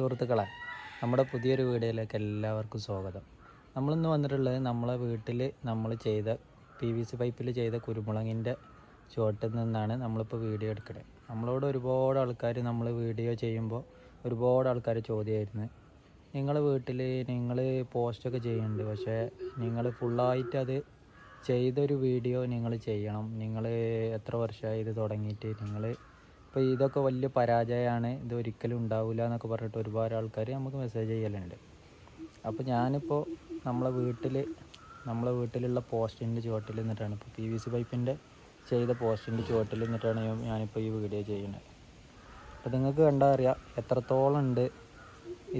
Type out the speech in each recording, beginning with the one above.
സുഹൃത്തുക്കളെ നമ്മുടെ പുതിയൊരു വീഡിയോയിലേക്ക് എല്ലാവർക്കും സ്വാഗതം. നമ്മളിന്ന് വന്നിട്ടുള്ളത് നമ്മളെ വീട്ടിൽ നമ്മൾ ചെയ്ത പി വി സി പൈപ്പിൽ ചെയ്ത കുരുമുളകിന്റെ ചുവട്ടിൽ നിന്നാണ് നമ്മളിപ്പോൾ വീഡിയോ എടുക്കുന്നത് നമ്മളോട് ഒരുപാട് ആൾക്കാർ നമ്മൾ വീഡിയോ ചെയ്യുമ്പോൾ ഒരുപാട് ആൾക്കാർ ചോദ്യമായിരുന്നു. നിങ്ങളെ വീട്ടിൽ നിങ്ങൾ പോസ്റ്റൊക്കെ ചെയ്യുന്നുണ്ട് പക്ഷേ നിങ്ങൾ ഫുള്ളായിട്ട് അത് ചെയ്തൊരു വീഡിയോ നിങ്ങൾ ചെയ്യണം. നിങ്ങൾ എത്ര വർഷമായി ഇത് തുടങ്ങിയിട്ട്? നിങ്ങൾ ഇപ്പോൾ ഇതൊക്കെ വലിയ പരാജയമാണ് ഇത് ഒരിക്കലും ഉണ്ടാവില്ല എന്നൊക്കെ പറഞ്ഞിട്ട് ഒരുപാട് ആൾക്കാർ നമുക്ക് മെസ്സേജ് ചെയ്യലുണ്ട്. അപ്പോൾ ഞാനിപ്പോൾ നമ്മളെ വീട്ടിൽ നമ്മളെ വീട്ടിലുള്ള പോസ്റ്റിന്റെ ചുവട്ടിൽ നിന്നിട്ടാണ് ഇപ്പോൾ പി വി സി പൈപ്പിന്റെ ചെയ്ത പോസ്റ്റിന്റെ ചുവട്ടിൽ നിന്നിട്ടാണ് ഞാനിപ്പോൾ ഈ വീഡിയോ ചെയ്യുന്നത്. അപ്പോൾ നിങ്ങൾക്ക് കണ്ടാൽ അറിയാം എത്രത്തോളം ഉണ്ട്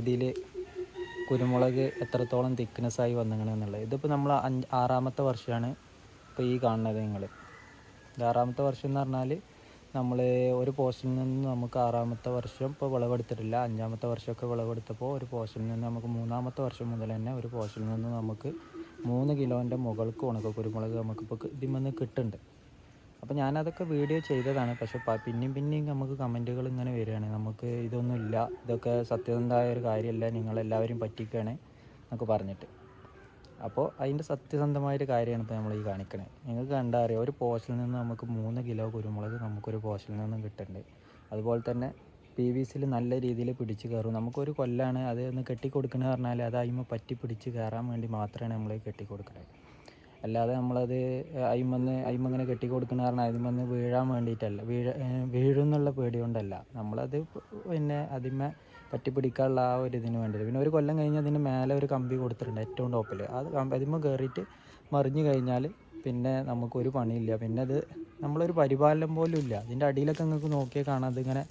ഇതിൽ കുരുമുളക് എത്രത്തോളം തിക്നെസ്സായി വന്നിങ്ങനെന്നുള്ളത് ഇതിപ്പോൾ നമ്മൾ അഞ്ച് ആറാമത്തെ വർഷമാണ് ഇപ്പോൾ ഈ കാണുന്നത് നിങ്ങൾ ഇത് ആറാമത്തെ വർഷം എന്ന് പറഞ്ഞാൽ നമ്മൾ ഒരു പോസ്റ്റിൽ നിന്ന് നമുക്ക് ആറാമത്തെ വർഷം ഇപ്പോൾ വിളവെടുത്തിട്ടില്ല. അഞ്ചാമത്തെ വർഷമൊക്കെ വിളവെടുത്തപ്പോൾ ഒരു പോസ്റ്റിൽ നിന്ന് നമുക്ക് മൂന്നാമത്തെ വർഷം മുതൽ തന്നെ ഒരു പോസ്റ്റിൽ നിന്ന് നമുക്ക് മൂന്ന് കിലോന്റെ മുകൾക്ക് ഉണക്ക കുരുമുളക് നമുക്കിപ്പോൾ ഇതിമെന്ന് കിട്ടുന്നുണ്ട്. അപ്പോൾ ഞാനതൊക്കെ വീഡിയോ ചെയ്തതാണ്. പക്ഷെ പിന്നെയും പിന്നെയും നമുക്ക് കമന്റുകൾ ഇങ്ങനെ വരികയാണ്. നമുക്ക് ഇതൊന്നുമില്ല. ഇതൊക്കെ സത്യസന്ധമായ ഒരു കാര്യമല്ല. നിങ്ങളെല്ലാവരും പറ്റിക്കുകയാണ് എന്നൊക്കെ പറഞ്ഞിട്ട്. അപ്പോൾ അതിന്റെ സത്യസന്ധമായൊരു കാര്യമാണ് ഇപ്പോൾ നമ്മൾ ഈ കാണിക്കണത് നിങ്ങൾക്ക് കണ്ടാൽ അറിയാം ഒരു പോസ്റ്റിൽ നിന്ന് നമുക്ക് മൂന്ന് കിലോ കുരുമുളക് നമുക്കൊരു പോസ്റ്റിൽ നിന്നും കിട്ടുന്നുണ്ട് അതുപോലെ തന്നെ പി വി സിയിൽ നല്ല രീതിയിൽ പിടിച്ച് കയറും. നമുക്കൊരു കൊല്ലാണ് അത് ഒന്ന് കെട്ടിക്കൊടുക്കണമെന്ന് പറഞ്ഞാൽ അത് പറ്റി പിടിച്ച് കയറാൻ വേണ്ടി മാത്രമാണ് നമ്മൾ കെട്ടിക്കൊടുക്കുന്നത് അല്ലാതെ നമ്മളത് അയിമന്ന് അയിമങ്ങനെ കെട്ടി കൊടുക്കണ കാരണം അതിമന്ന് വീഴാൻ വേണ്ടിയിട്ടല്ല വീഴ വീഴുന്നുള്ള പേടി കൊണ്ടല്ല. നമ്മളത് പിന്നെ അതിമ പറ്റി പിടിക്കാനുള്ള ആ ഒരു ഇതിന് വേണ്ടിയിട്ട് പിന്നെ ഒരു കൊല്ലം കഴിഞ്ഞ് അതിന് മേലെ ഒരു കമ്പി കൊടുത്തിട്ടുണ്ട് ഏറ്റവും ടോപ്പിൽ അത് കമ്പി അതിമ കയറിയിട്ട് മറിഞ്ഞു കഴിഞ്ഞാൽ പിന്നെ നമുക്കൊരു പണിയില്ല. പിന്നെ അത് നമ്മളൊരു പരിപാലനം പോലും ഇല്ല. അതിന്റെ അടിയിലൊക്കെ നിങ്ങൾക്ക് നോക്കിയാൽ കാണാം. അതിങ്ങനെ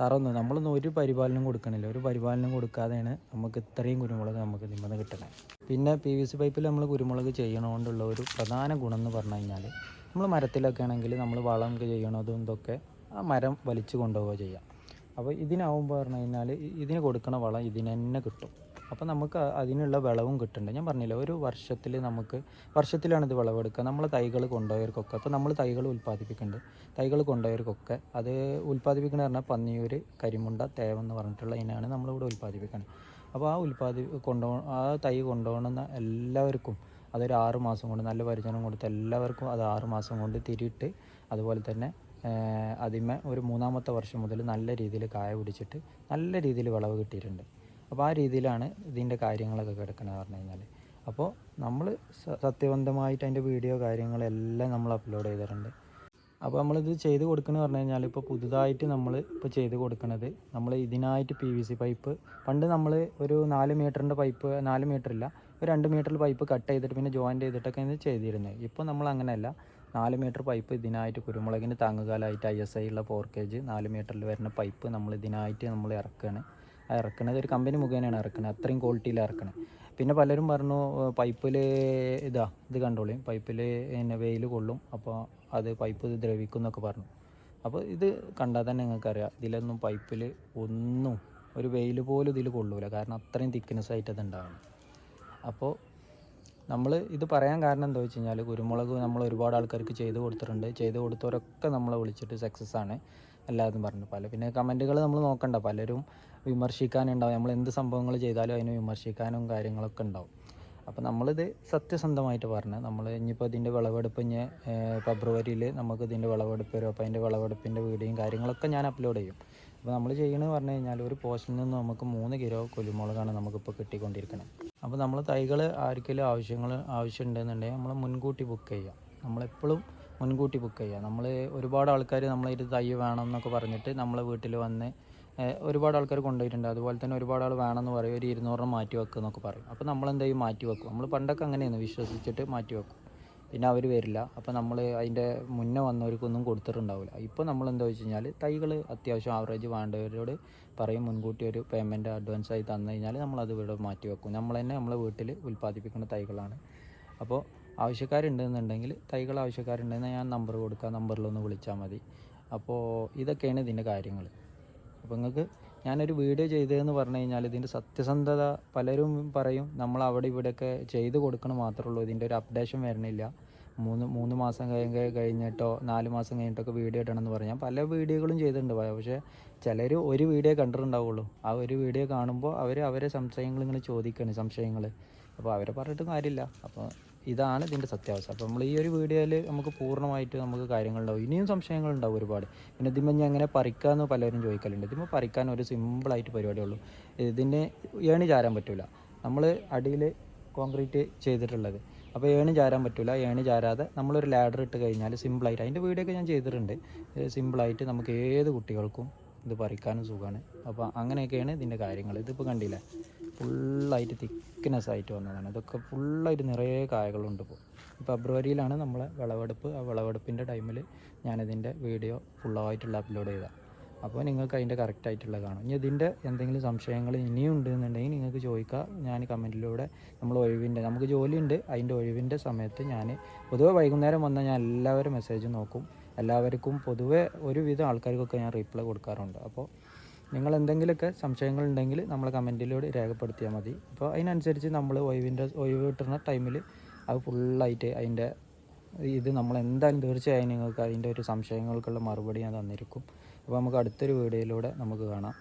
തറന്നു. നമ്മളൊന്നും ഒരു പരിപാലനം കൊടുക്കണില്ല. ഒരു പരിപാലനം കൊടുക്കാതെയാണ് നമുക്ക് ഇത്രയും കുരുമുളക് നമുക്ക് നിമ്മന്ന് കിട്ടണേ പിന്നെ പി വി സി പൈപ്പിൽ നമ്മൾ കുരുമുളക് ചെയ്യണോണ്ടുള്ള ഒരു പ്രധാന ഗുണം എന്ന് പറഞ്ഞു കഴിഞ്ഞാൽ നമ്മൾ മരത്തിലൊക്കെ ആണെങ്കിൽ നമ്മൾ വളം ചെയ്യണതും ഇതൊക്കെ ആ മരം വലിച്ചു കൊണ്ടുപോവുക ചെയ്യാം. അപ്പോൾ ഇതിനാവുമ്പോൾ പറഞ്ഞു കഴിഞ്ഞാൽ ഇതിന് കൊടുക്കണ വളം ഇതിന് തന്നെ കിട്ടും. അപ്പോൾ നമുക്ക് അതിനുള്ള വിളവും കിട്ടുന്നുണ്ട് ഞാൻ പറഞ്ഞില്ല ഒരു വർഷത്തിൽ നമുക്ക് വർഷത്തിലാണ് ഇത് വിളവെടുക്കുക. നമ്മൾ തൈകൾ കൊണ്ടുപോയവർക്കൊക്കെ അപ്പോൾ നമ്മൾ തൈകൾ ഉൽപ്പാദിപ്പിക്കുന്നുണ്ട് തൈകൾ കൊണ്ടുപോയവർക്കൊക്കെ അത് ഉൽപ്പാദിപ്പിക്കണ പറഞ്ഞാൽ പന്നിയൂർ കരിമുണ്ട തേവെന്ന് പറഞ്ഞിട്ടുള്ള ഇനാണ് നമ്മളിവിടെ ഉൽപ്പാദിപ്പിക്കുന്നത് അപ്പോൾ ആ ഉൽപ്പാദി കൊണ്ടു ആ തൈ കൊണ്ടുപോകുന്ന എല്ലാവർക്കും അതൊരു ആറ് മാസം കൊണ്ട് നല്ല പരിചരണം കൊടുത്ത് എല്ലാവർക്കും അത് ആറ് മാസം കൊണ്ട് തിരിയിട്ട് അതുപോലെ തന്നെ അതിമേ ഒരു മൂന്നാമത്തെ വർഷം മുതൽ നല്ല രീതിയിൽ കായ പിടിച്ചിട്ട് നല്ല രീതിയിൽ വിളവ് കിട്ടിയിട്ടുണ്ട്. അപ്പോൾ ആ രീതിയിലാണ് ഇതിന്റെ കാര്യങ്ങളൊക്കെ കിടക്കുന്നത് പറഞ്ഞു കഴിഞ്ഞാൽ അപ്പോൾ നമ്മൾ സത്യബന്ധമായിട്ട് അതിന്റെ വീഡിയോ കാര്യങ്ങളെല്ലാം നമ്മൾ അപ്ലോഡ് ചെയ്തിട്ടുണ്ട്. അപ്പോൾ നമ്മളിത് ചെയ്ത് കൊടുക്കണമെന്ന് പറഞ്ഞു കഴിഞ്ഞാൽ ഇപ്പോൾ പുതുതായിട്ട് നമ്മൾ ഇപ്പോൾ ചെയ്ത് കൊടുക്കുന്നത് നമ്മൾ ഇതിനായിട്ട് പി വി സി പൈപ്പ് പണ്ട് നമ്മൾ ഒരു നാല് മീറ്ററിന്റെ പൈപ്പ് നാല് മീറ്റർ ഇല്ല ഒരു രണ്ട് മീറ്ററിൽ പൈപ്പ് കട്ട് ചെയ്തിട്ട് പിന്നെ ജോയിന്റ് ചെയ്തിട്ടൊക്കെ ഇത് ചെയ്തിരുന്നത്. ഇപ്പോൾ നമ്മൾ അങ്ങനെയല്ല. നാല് മീറ്റർ പൈപ്പ് ഇതിനായിട്ട് കുരുമുളകിന് താങ്ങുകാലായിട്ട് ഐ എസ് ഐ ഉള്ള ഫോർ കെ ജി നാല് മീറ്ററിൽ വരുന്ന പൈപ്പ് നമ്മൾ ഇതിനായിട്ട് നമ്മൾ ഇറക്കുകയാണ് ആ ഇറക്കുന്നത് ഒരു കമ്പനി മുഖേനയാണ് ഇറക്കുന്നത് അത്രയും ക്വാളിറ്റിയിൽ ഇറക്കണത്. പിന്നെ പലരും പറഞ്ഞു പൈപ്പിൽ ഇതാ ഇത് കണ്ടോളിയും പൈപ്പിൽ പിന്നെ വെയിൽ കൊള്ളും. അപ്പോൾ അത് പൈപ്പ് ദ്രവിക്കും എന്നൊക്കെ പറഞ്ഞു. അപ്പോൾ ഇത് കണ്ടാൽ തന്നെ നിങ്ങൾക്കറിയാം. ഇതിലൊന്നും പൈപ്പിൽ ഒന്നും ഒരു വെയിൽ പോലും ഇതിൽ കൊള്ളൂല. കാരണം അത്രയും തിക്നെസ് ആയിട്ട് അത് ഉണ്ടാവണം. അപ്പോൾ നമ്മൾ ഇത് പറയാൻ കാരണം എന്താ വെച്ച് കഴിഞ്ഞാൽ കുരുമുളക് നമ്മൾ ഒരുപാട് ആൾക്കാർക്ക് ചെയ്ത് കൊടുത്തിട്ടുണ്ട്. ചെയ്ത് കൊടുത്തവരൊക്കെ നമ്മളെ വിളിച്ചിട്ട് സക്സസ് ആണ് എല്ലാവരും പറഞ്ഞു പല. പിന്നെ കമന്റുകൾ നമ്മൾ നോക്കണ്ട. പലരും വിമർശിക്കാനുണ്ടാവും. നമ്മൾ എന്ത് സംഭവങ്ങൾ ചെയ്താലും അതിനെ വിമർശിക്കാനും കാര്യങ്ങളൊക്കെ ഉണ്ടാവും. അപ്പോൾ നമ്മളിത് സത്യസന്ധമായിട്ട് പറഞ്ഞ് നമ്മൾ ഇനിയിപ്പോൾ ഇതിന്റെ വിളവെടുപ്പ് ഇനി ഫെബ്രുവരിയിൽ നമുക്ക് ഇതിന്റെ വിളവെടുപ്പ് വരും. അപ്പോൾ അതിന്റെ വിളവെടുപ്പിന്റെ വീഡിയോയും കാര്യങ്ങളൊക്കെ ഞാൻ അപ്ലോഡ് ചെയ്യും. അപ്പോൾ നമ്മൾ ചെയ്യണമെന്ന് പറഞ്ഞു കഴിഞ്ഞാൽ ഒരു പോസ്റ്റിൽ നിന്ന് നമുക്ക് മൂന്ന് കിലോ കുരുമുളകാണ് നമുക്കിപ്പോൾ കിട്ടിക്കൊണ്ടിരിക്കുന്നത് അപ്പോൾ നമ്മൾ തൈകൾ ആർക്കെങ്കിലും ആവശ്യങ്ങൾ ആവശ്യമുണ്ടെന്നുണ്ടെങ്കിൽ നമ്മൾ മുൻകൂട്ടി ബുക്ക് ചെയ്യുക നമ്മളെപ്പോഴും മുൻകൂട്ടി ബുക്ക് ചെയ്യുക നമ്മൾ ഒരുപാട് ആൾക്കാർ നമ്മളൊരു തൈ വേണം എന്നൊക്കെ പറഞ്ഞിട്ട് നമ്മളെ വീട്ടിൽ വന്ന് ഒരുപാട് ആൾക്കാർ കൊണ്ടുപോയിട്ടുണ്ട്. അതുപോലെ തന്നെ ഒരുപാട് ആൾ വേണമെന്ന് പറയും. ഒരു ഇരുന്നൂറിന് മാറ്റി വെക്കുക എന്നൊക്കെ പറയും. അപ്പോൾ നമ്മൾ എന്ത് മാറ്റി വെക്കും. നമ്മൾ പണ്ടൊക്കെ അങ്ങനെയാണ് വിശ്വസിച്ചിട്ട് മാറ്റി വെക്കും. പിന്നെ അവർ വരില്ല. അപ്പോൾ നമ്മൾ അതിന്റെ മുന്നേ വന്നവർക്കൊന്നും കൊടുത്തിട്ടുണ്ടാവില്ല ഇപ്പോൾ നമ്മൾ എന്താ വെച്ച് കഴിഞ്ഞാൽ തൈകൾ അത്യാവശ്യം ആവറേജ് വേണ്ടവരോട് പറയും. മുൻകൂട്ടി ഒരു പേയ്മെന്റ് അഡ്വാൻസ് ആയി തന്നു കഴിഞ്ഞാൽ നമ്മളത് ഇവിടെ മാറ്റി വെക്കും. നമ്മൾ തന്നെ നമ്മളെ വീട്ടിൽ ഉൽപ്പാദിപ്പിക്കുന്ന തൈകളാണ്. അപ്പോൾ ആവശ്യക്കാരുണ്ടെന്നുണ്ടെങ്കിൽ തൈകൾ ആവശ്യക്കാരുണ്ടെന്ന് ഞാൻ നമ്പർ കൊടുക്കാം. നമ്പറിലൊന്ന് വിളിച്ചാൽ മതി. അപ്പോൾ ഇതൊക്കെയാണ് ഇതിന്റെ കാര്യങ്ങൾ അപ്പോൾ നിങ്ങൾക്ക് ഞാനൊരു വീഡിയോ ചെയ്തതെന്ന് പറഞ്ഞു കഴിഞ്ഞാൽ ഇതിന്റെ സത്യസന്ധത പലരും പറയും. നമ്മൾ അവിടെ ഇവിടെയൊക്കെ ചെയ്ത് കൊടുക്കണം മാത്രമേ ഉള്ളൂ ഇതിന്റെ ഒരു അപ്ഡേഷൻ വരണില്ല. മൂന്ന് മൂന്ന് മാസം കഴിഞ്ഞ് കഴിഞ്ഞിട്ടോ നാല് മാസം കഴിഞ്ഞിട്ടൊക്കെ വീഡിയോ ഇടണമെന്ന് പറഞ്ഞാൽ പല വീഡിയോകളും ചെയ്തിട്ടുണ്ട്. പക്ഷേ ചിലർ ഒരു വീഡിയോ കണ്ടിട്ടുണ്ടാവുള്ളൂ. ആ ഒരു വീഡിയോ കാണുമ്പോൾ അവർ അവരെ സംശയങ്ങൾ ഇങ്ങനെ ചോദിക്കുകയാണ് സംശയങ്ങൾ അപ്പോൾ അവരെ പറഞ്ഞിട്ട് കാര്യമില്ല. അപ്പോൾ ഇതാണ് ഇതിന്റെ സത്യാവസ്ഥ. അപ്പോൾ നമ്മൾ ഈ ഒരു വീഡിയോയിൽ നമുക്ക് പൂർണമായിട്ട് നമുക്ക് കാര്യങ്ങളുണ്ടാവും. ഇനിയും സംശയങ്ങളുണ്ടാവും ഒരുപാട്. പിന്നെ ഇതിമ്മ ഞാൻ എങ്ങനെ പറിക്കാമെന്ന് പലരും ചോദിക്കലുണ്ട്. ഇതിമ്മ പറിക്കാൻ ഒരു സിമ്പിളായിട്ട് പരിപാടിയുള്ളൂ. ഇതിന് ഏണി ചാരാൻ പറ്റില്ല നമ്മൾ അടിയിൽ കോൺക്രീറ്റ് ചെയ്തിട്ടുള്ളത്. അപ്പോൾ ഏണി ചാരാൻ പറ്റില്ല ഏണി ചാരാതെ നമ്മളൊരു ലാഡർ ഇട്ട് കഴിഞ്ഞാൽ സിമ്പിളായിട്ട്. അതിന്റെ വീഡിയോ ഒക്കെ ഞാൻ ചെയ്തിട്ടുണ്ട്. സിമ്പിളായിട്ട് നമുക്ക് ഏത് കുട്ടികൾക്കും ഇത് പറിക്കാനും സുഖമാണ്. അപ്പോൾ അങ്ങനെയൊക്കെയാണ് ഇതിന്റെ കാര്യങ്ങൾ. ഇതിപ്പോൾ കണ്ടില്ലേ? ഫുള്ളായിട്ട് തിക്നെസ് ആയിട്ട് വന്നതാണ്. ഇതൊക്കെ ഫുള്ളായിട്ട് നിറയെ കായകളുണ്ട് ഇപ്പോൾ ഫെബ്രുവരിയിലാണ് നമ്മളെ വിളവെടുപ്പ്. ആ വിളവെടുപ്പിന്റെ ടൈമിൽ ഞാനിതിന്റെ വീഡിയോ ഫുള്ളായിട്ടുള്ള അപ്ലോഡ് ചെയ്താൽ അപ്പോൾ നിങ്ങൾക്ക് അതിന്റെ കറക്റ്റായിട്ടുള്ള കാണും. ഇനി ഇതിന്റെ എന്തെങ്കിലും സംശയങ്ങൾ ഇനിയും ഉണ്ട് എന്നുണ്ടെങ്കിൽ നിങ്ങൾക്ക് ചോദിക്കുക ഞാൻ കമന്റിലൂടെ നമ്മൾ ഒഴിവിന്റെ നമുക്ക് ജോലിയുണ്ട്. അതിന്റെ ഒഴിവിന്റെ സമയത്ത് ഞാൻ പൊതുവെ വൈകുന്നേരം വന്നാൽ ഞാൻ എല്ലാവരും മെസ്സേജ് നോക്കും. എല്ലാവർക്കും പൊതുവെ ഒരുവിധം ആൾക്കാർക്കൊക്കെ ഞാൻ റീപ്ലൈ കൊടുക്കാറുണ്ട്. അപ്പോൾ നിങ്ങൾ എന്തെങ്കിലുമൊക്കെ സംശയങ്ങളുണ്ടെങ്കിൽ നമ്മൾ കമന്റിലൂടെ രേഖപ്പെടുത്തിയാൽ മതി. അപ്പോൾ അതിനനുസരിച്ച് നമ്മൾ ഒഴിവിന്റെ ഒഴിവ് കിട്ടുന്ന ടൈമിൽ അത് ഫുള്ളായിട്ട് അതിന്റെ ഇത് നമ്മൾ എന്തായാലും തീർച്ചയായും നിങ്ങൾക്ക് അതിന്റെ ഒരു സംശയങ്ങൾക്കുള്ള മറുപടി ഞാൻ തന്നിരിക്കും. അപ്പോൾ നമുക്ക് അടുത്തൊരു വീഡിയോയിലൂടെ നമുക്ക് കാണാം.